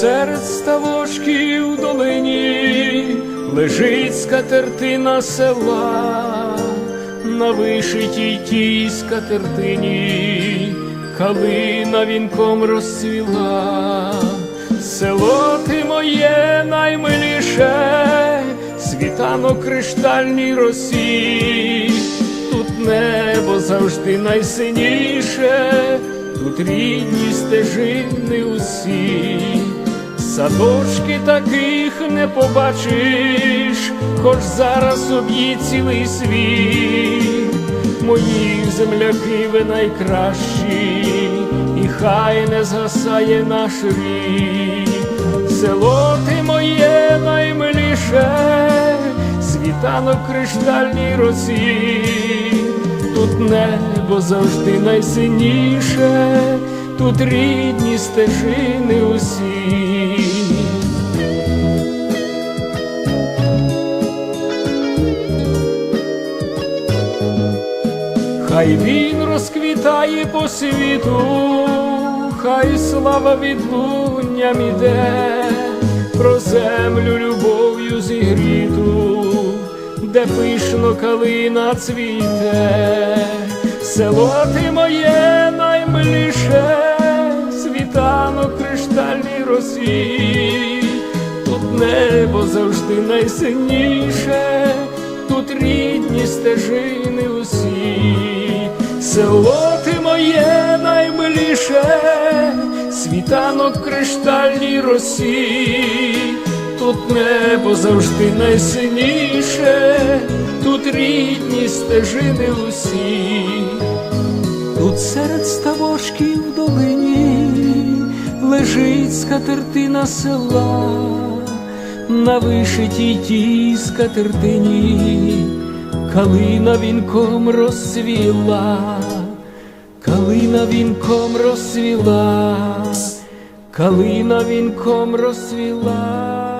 серед ставочків в долині лежить скатертина села, на вишитій тій скатертині калина вінком розцвіла. Село ти моє наймиліше, світанок криштальній росі, тут небо завжди найсиніше, тут рідні стежини усі, садочки таких не побачиш, хоч зараз об'є цілий світ. Мої земляки ви найкращі, і хай не згасає наш рік. Село ти моє наймиліше, світанок криштальній росі, тут небо завжди найсиніше, тут рідні стежини усі. Хай він розквітає по світу, хай слава відлунням іде, про землю любов'ю зігріту, де пишно калина цвіте, село ти моє наймиліше, світанок криштальній росі, тут небо завжди найсильніше, тут рідні стежини усі, село ти моє наймиліше, світанок криштальній росі, тут небо завжди найсиніше, тут рідні стежини усі. Тут серед ставочків в долині лежить скатертина села, на вишитій тій скатертині калина вінком розсвіла, калина вінком розсвіла, калина вінком розсвіла.